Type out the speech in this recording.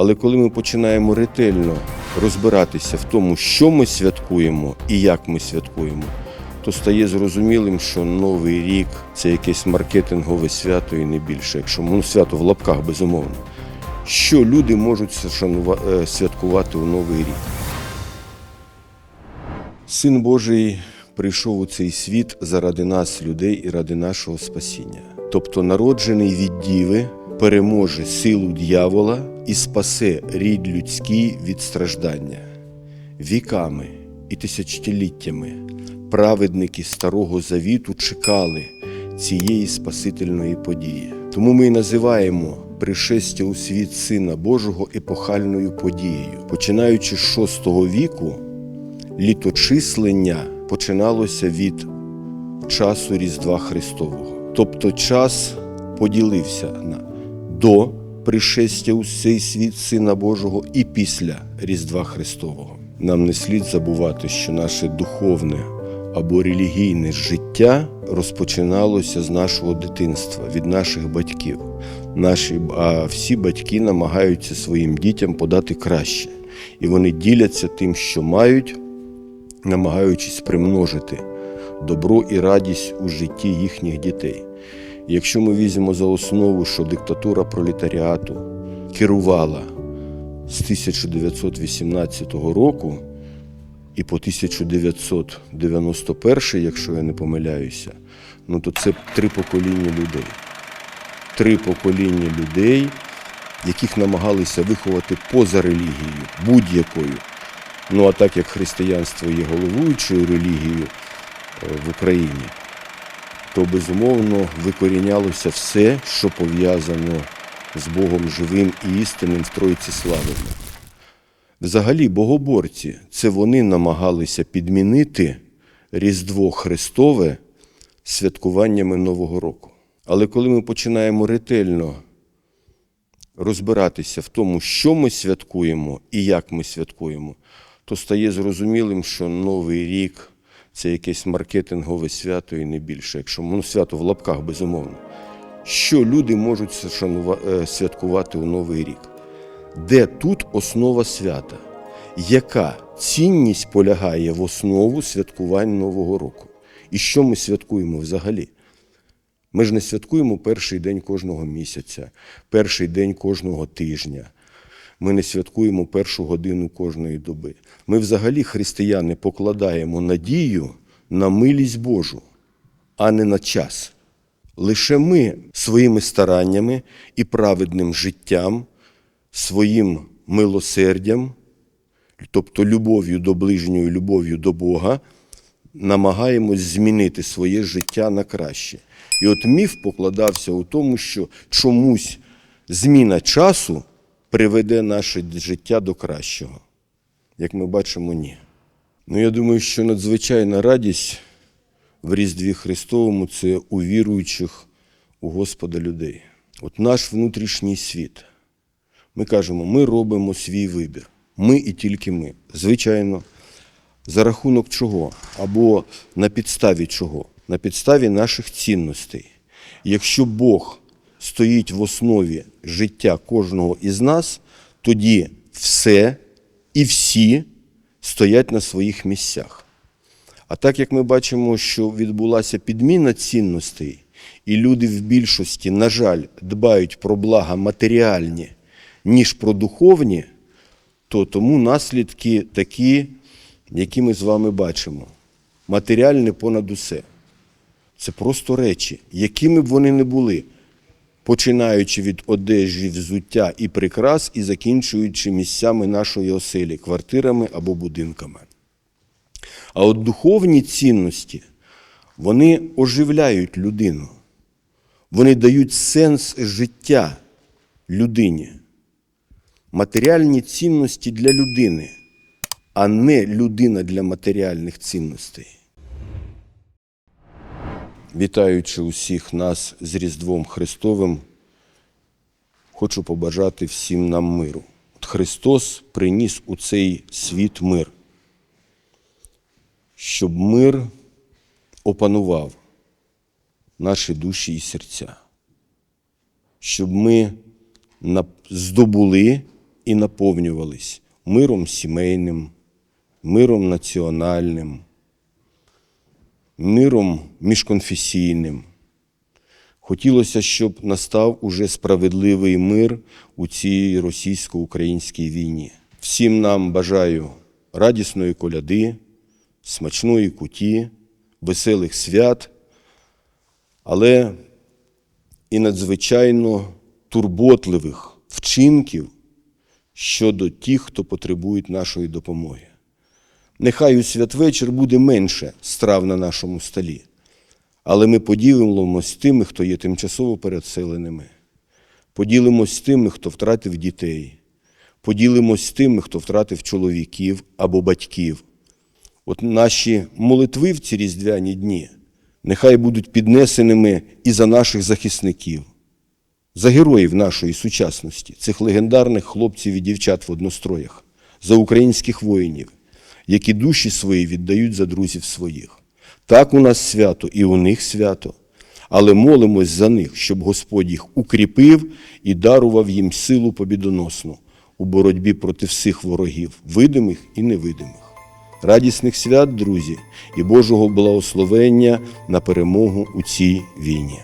Але коли ми починаємо ретельно розбиратися в тому, що ми святкуємо і як ми святкуємо, то стає зрозумілим, що Новий рік це якесь маркетингове свято і не більше, якщо ну, свято в лапках безумовно. Що люди можуть е, святкувати у Новий рік? Син Божий прийшов у цей світ заради нас, людей, і ради нашого спасіння. Тобто, народжений від діви, переможе силу дьявола і спасе рід людський від страждання. Віками і тисячоліттями праведники Старого Завіту чекали цієї спасительної події. Тому ми і називаємо пришестя у світ Сина Божого епохальною подією. Починаючи з VI віку, літочислення починалося від часу Різдва Христового. Тобто час поділився на до пришестя у цей світ Сина Божого і після Різдва Христового. Нам не слід забувати, що наше духовне або релігійне життя розпочиналося з нашого дитинства, від наших батьків. Наші, а всі батьки намагаються своїм дітям подати краще. І вони діляться тим, що мають, намагаючись примножити добро і радість у житті їхніх дітей. Якщо ми візьмемо за основу, що диктатура пролетаріату керувала з 1918 року і по 1991, якщо я не помиляюся, ну то це три покоління людей. Три покоління людей, яких намагалися виховати поза релігією, будь-якою. Ну а так як християнство є головуючою релігією е, в Україні, то безумовно викорінялося все, що пов'язано з Богом живим і істинним в Тройці славимо. Взагалі, богоборці це вони намагалися підмінити Різдво Христове святкуваннями Нового року. Але коли ми починаємо ретельно розбиратися в тому, що ми святкуємо і як ми святкуємо, то стає зрозумілим, що Новий рік це якесь маркетингове свято і не більше, якщо ну, свято в лапках безумовно. Що люди можуть е, святкувати у Новий рік? Де тут основа свята? Яка цінність полягає в основу святкувань Нового року? І що ми святкуємо взагалі? Ми ж не святкуємо перший день кожного місяця, перший день кожного тижня. Ми не святкуємо першу годину кожної доби. Ми взагалі, християни, покладаємо надію на милість Божу, а не на час. Лише ми своїми стараннями і праведним життям, своїм милосердям, тобто любов'ю до ближнього любов'ю до Бога, намагаємось змінити своє життя на краще. І от міф покладався у тому, що чомусь зміна часу приведе наше життя до кращого. Як ми бачимо, ні. Ну, я думаю, що надзвичайна радість в Різдві Христовому це у віруючих у Господа людей. От наш внутрішній світ. Ми кажемо, ми робимо свій вибір. Ми і тільки ми. Звичайно, за рахунок чого? Або на підставі чого? На підставі наших цінностей. Якщо Бог стоїть в основі життя кожного із нас, тоді все і всі стоять на своїх місцях. А так як ми бачимо, що відбулася підміна цінностей, і люди в більшості, на жаль, дбають про блага матеріальні, ніж про духовні, то тому наслідки такі, які ми з вами бачимо. Матеріальне понад усе. Це просто речі, якими б вони не були, починаючи від одежі, взуття і прикрас, і закінчуючи місцями нашої оселі, квартирами або будинками. А от духовні цінності, вони оживляють людину, вони дають сенс життя людині. Матеріальні цінності для людини, а не людина для матеріальних цінностей. Вітаючи усіх нас з Різдвом Христовим, хочу побажати всім нам миру. От Христос приніс у цей світ мир, щоб мир опанував наші душі і серця, щоб ми здобули і наповнювались миром сімейним, миром національним, миром міжконфесійним. Хотілося, щоб настав уже справедливий мир у цій російсько-українській війні. Всім нам бажаю радісної коляди, смачної куті, веселих свят, але і надзвичайно турботливих вчинків щодо тих, хто потребують нашої допомоги. Нехай у святвечір буде менше страв на нашому столі, але ми поділимось з тими, хто є тимчасово переселеними, поділимось з тими, хто втратив дітей, поділимось з тими, хто втратив чоловіків або батьків. От наші молитви в ці різдвяні дні нехай будуть піднесеними і за наших захисників, за героїв нашої сучасності, цих легендарних хлопців і дівчат в одностроях, за українських воїнів, які душі свої віддають за друзів своїх. Так у нас свято і у них свято, але молимось за них, щоб Господь їх укріпив і дарував їм силу побідоносну у боротьбі проти всіх ворогів, видимих і невидимих. Радісних свят, друзі, і Божого благословення на перемогу у цій війні.